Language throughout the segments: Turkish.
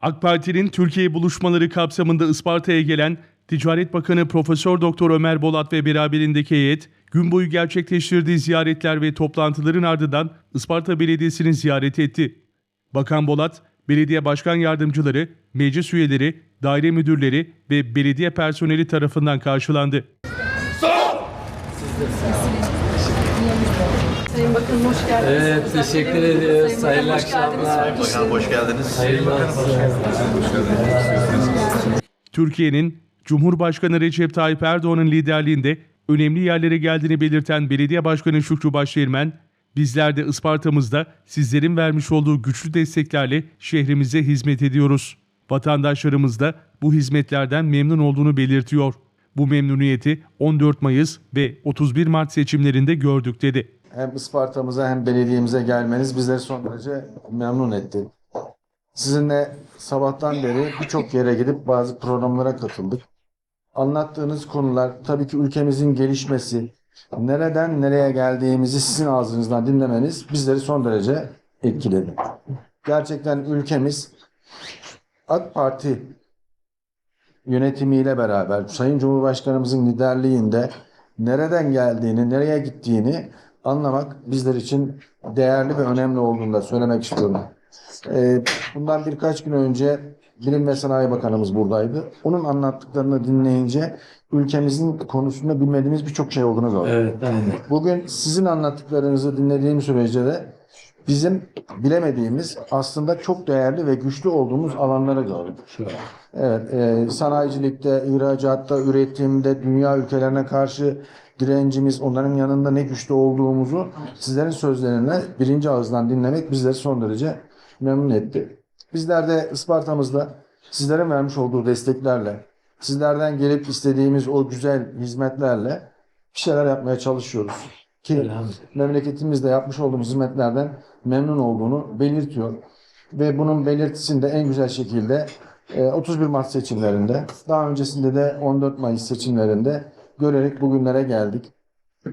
AK Parti'nin Türkiye buluşmaları kapsamında Isparta'ya gelen Ticaret Bakanı Profesör Doktor Ömer Bolat ve beraberindeki heyet gün boyu gerçekleştirdiği ziyaretler ve toplantıların ardından Isparta Belediyesi'ni ziyaret etti. Bakan Bolat, belediye başkan yardımcıları, meclis üyeleri, daire müdürleri ve belediye personeli tarafından karşılandı. Sayın Hoş geldiniz. Evet, teşekkür ediyoruz. Hayırlı hoş geldiniz. akşamlar. Bakan hoş geldiniz. Hayırlı olsun. Türkiye'nin Cumhurbaşkanı Recep Tayyip Erdoğan'ın liderliğinde önemli yerlere geldiğini belirten Belediye Başkanı Şükrü Başdeğirmen, bizler de Isparta'mızda sizlerin vermiş olduğu güçlü desteklerle şehrimize hizmet ediyoruz. Vatandaşlarımız da bu hizmetlerden memnun olduğunu belirtiyor. Bu memnuniyeti 14 Mayıs ve 31 Mart seçimlerinde gördük dedi. Hem Isparta'mıza hem belediyemize gelmeniz bizleri son derece memnun etti. Sizinle sabahtan beri birçok yere gidip bazı programlara katıldık. Anlattığınız konular tabii ki ülkemizin gelişmesi, nereden nereye geldiğimizi sizin ağzınızdan dinlemeniz bizleri son derece etkiledi. Gerçekten ülkemiz AK Parti yönetimiyle beraber Sayın Cumhurbaşkanımızın liderliğinde nereden geldiğini, nereye gittiğini anlamak bizler için değerli ve önemli olduğunu da söylemek istiyorum. Ee, bundan birkaç gün önce Bilim ve Sanayi Bakanımız buradaydı. Onun anlattıklarını dinleyince ülkemizin konusunda bilmediğimiz birçok şey olduğunu gördüm. Evet, aynen. Bugün sizin anlattıklarınızı dinlediğim sürece de bizim bilemediğimiz aslında çok değerli ve güçlü olduğumuz alanları gördük. Evet, e, sanayicilikte, ihracatta, üretimde, dünya ülkelerine karşı direncimiz, onların yanında ne güçlü olduğumuzu sizlerin sözlerine birinci ağızdan dinlemek bizleri son derece memnun etti. Bizler de Isparta'mızda sizlerin vermiş olduğu desteklerle, sizlerden gelip istediğimiz o güzel hizmetlerle bir şeyler yapmaya çalışıyoruz. Ki memleketimizde yapmış olduğumuz hizmetlerden memnun olduğunu belirtiyor. Ve bunun belirtisini de en güzel şekilde e, 31 Mart seçimlerinde, daha öncesinde de 14 Mayıs seçimlerinde görerek bugünlere geldik.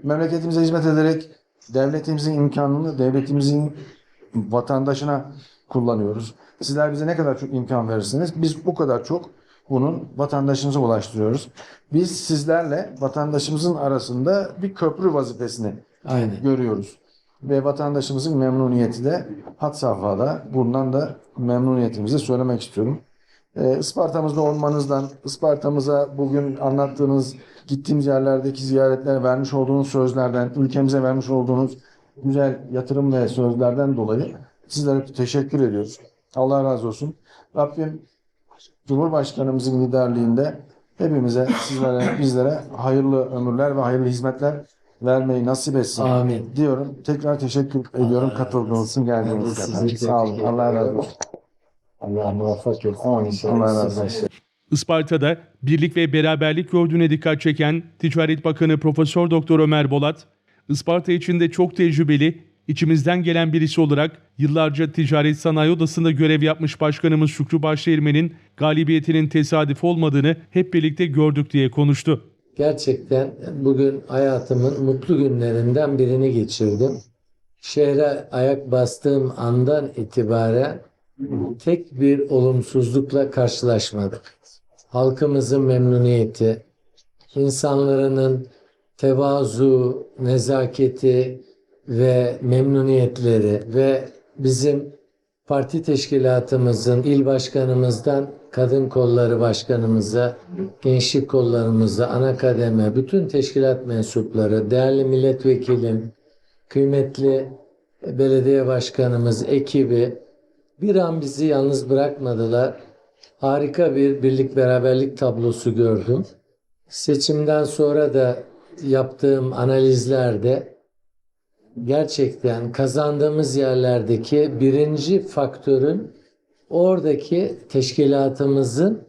Memleketimize hizmet ederek devletimizin imkanını devletimizin vatandaşına kullanıyoruz. Sizler bize ne kadar çok imkan verirsiniz, biz bu kadar çok bunun vatandaşımıza ulaştırıyoruz. Biz sizlerle vatandaşımızın arasında bir köprü vazifesini Aynen. görüyoruz. Ve vatandaşımızın memnuniyeti de had safhada. Bundan da memnuniyetimizi söylemek istiyorum. Ee, Isparta'mızda olmanızdan, Isparta'mıza bugün anlattığınız, gittiğimiz yerlerdeki ziyaretler vermiş olduğunuz sözlerden, ülkemize vermiş olduğunuz güzel yatırım ve sözlerden dolayı sizlere teşekkür ediyoruz. Allah razı olsun. Rabbim Cumhurbaşkanımızın liderliğinde hepimize, sizlere, bizlere hayırlı ömürler ve hayırlı hizmetler vermeyi nasip etsin. Amin. Diyorum. Tekrar teşekkür ediyorum katıldığınız için geldiğiniz için. Sağ olun. Allah razı olsun. Allah muvaffak etsin. Allah razı olsun. Isparta'da birlik ve beraberlik gördüğüne dikkat çeken Ticaret Bakanı Profesör Doktor Ömer Bolat, Isparta içinde çok tecrübeli, içimizden gelen birisi olarak yıllarca Ticaret Sanayi Odası'nda görev yapmış Başkanımız Şükrü Başdeğirmen'in galibiyetinin tesadüf olmadığını hep birlikte gördük diye konuştu. Gerçekten bugün hayatımın mutlu günlerinden birini geçirdim. Şehre ayak bastığım andan itibaren tek bir olumsuzlukla karşılaşmadık. Halkımızın memnuniyeti, insanların tevazu, nezaketi ve memnuniyetleri ve bizim parti teşkilatımızın il başkanımızdan kadın kolları başkanımıza, gençlik kollarımıza, ana kademe, bütün teşkilat mensupları, değerli milletvekilim, kıymetli belediye başkanımız, ekibi bir an bizi yalnız bırakmadılar. Harika bir birlik beraberlik tablosu gördüm. Seçimden sonra da yaptığım analizlerde gerçekten kazandığımız yerlerdeki birinci faktörün oradaki teşkilatımızın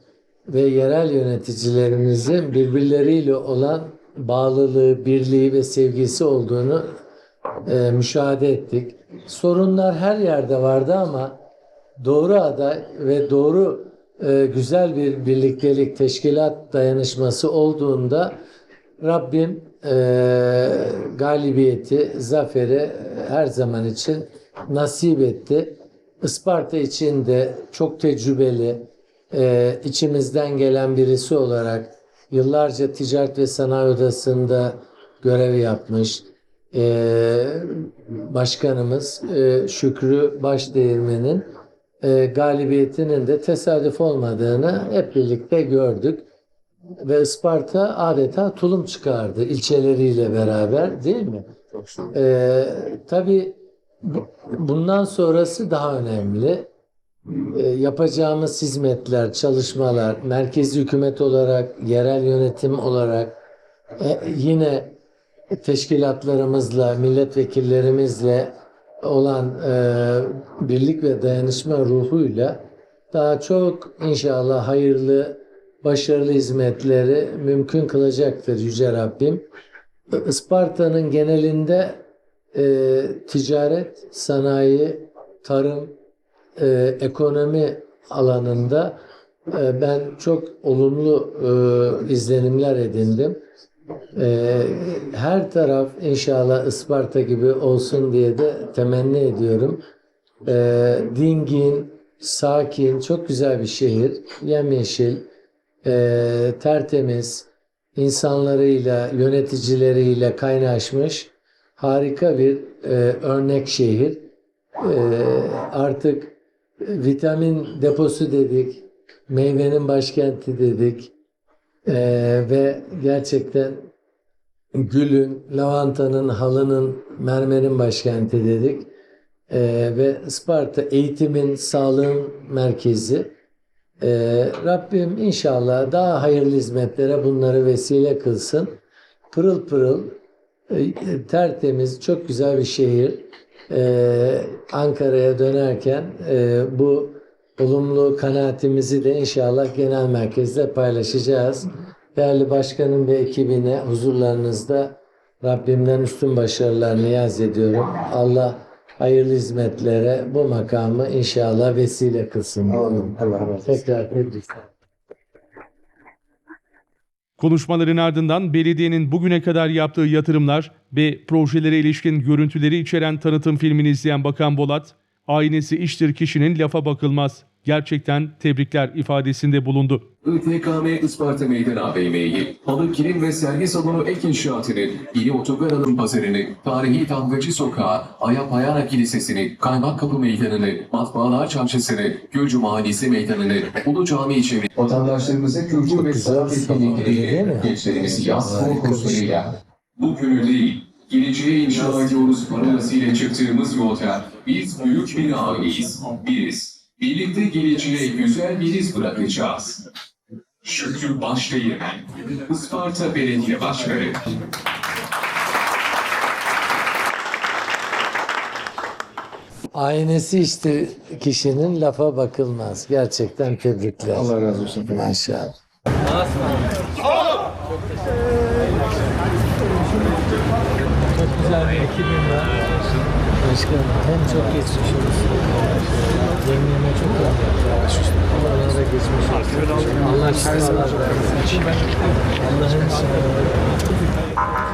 ve yerel yöneticilerimizin birbirleriyle olan bağlılığı, birliği ve sevgisi olduğunu e, müşahede ettik. Sorunlar her yerde vardı ama doğru aday ve doğru e, güzel bir birliktelik, teşkilat dayanışması olduğunda Rabbim e, galibiyeti, zaferi her zaman için nasip etti. Isparta için de çok tecrübeli, e, içimizden gelen birisi olarak yıllarca Ticaret ve Sanayi Odası'nda görev yapmış. E, başkanımız e, Şükrü Başdeğirmen'in e, galibiyetinin de tesadüf olmadığını hep birlikte gördük. Ve Isparta adeta tulum çıkardı ilçeleriyle beraber değil mi? Ee, tabii bu- bundan sonrası daha önemli. Ee, yapacağımız hizmetler, çalışmalar, merkezi hükümet olarak, yerel yönetim olarak e, yine teşkilatlarımızla, milletvekillerimizle olan e, birlik ve dayanışma ruhuyla daha çok inşallah hayırlı, başarılı hizmetleri mümkün kılacaktır Yüce Rabbim. Isparta'nın genelinde e, ticaret, sanayi, tarım, e, ekonomi alanında e, ben çok olumlu e, izlenimler edindim. E, her taraf inşallah Isparta gibi olsun diye de temenni ediyorum. E, dingin, sakin, çok güzel bir şehir. Yemyeşil, e, tertemiz, insanlarıyla, yöneticileriyle kaynaşmış harika bir e, örnek şehir. Artık vitamin deposu dedik, meyvenin başkenti dedik E, ve gerçekten gülün, lavantanın, halının, mermerin başkenti dedik. E, ve Isparta eğitimin, sağlığın merkezi. Ee, Rabbim inşallah daha hayırlı hizmetlere bunları vesile kılsın. Pırıl pırıl, e, tertemiz, çok güzel bir şehir. Ee, Ankara'ya dönerken e, bu olumlu kanaatimizi de inşallah genel merkezde paylaşacağız. Değerli başkanım ve ekibine huzurlarınızda Rabbimden üstün başarılar niyaz ediyorum. Allah hayırlı hizmetlere bu makamı inşallah vesile kılsın. Allah razı olsun. Tekrar tebrikler. Konuşmaların ardından belediyenin bugüne kadar yaptığı yatırımlar ve projelere ilişkin görüntüleri içeren tanıtım filmini izleyen Bakan Bolat, aynesi iştir kişinin lafa bakılmaz. Gerçekten tebrikler ifadesinde bulundu. ITKM Isparta Meydan AVM'yi, halı kilim ve sergi salonu ek inşaatını, yeni otogar alım pazarını, tarihi Damgacı Sokağı, Ayapayana Kilisesi'ni, Kaymak Kapı Meydanı'nı, Matbaalar Çarşısı'nı, Gürcü Mahallesi Meydanı'nı, Ulu Cami çevre vatandaşlarımıza kültür ve sanat mi? gençlerimizi yaz spor kurslarıyla, bu günü değil, geleceğe inşa ediyoruz parolasıyla çıktığımız yolda biz büyük bir aileyiz, biriz. Birlikte geleceğe güzel bir iz bırakacağız. Şükrü Başdeğirmen, Isparta Belediye Başkanı. Aynesi işte kişinin lafa bakılmaz. Gerçekten tebrikler. Allah razı olsun. Maşallah. Çok güzel bir ekibim var. Başkanım hem çok geçmiş olsun. Yengeme çok rahmet Allah'a da geçmiş olsun. Allah şifalar versin. Allah'ın şifaları.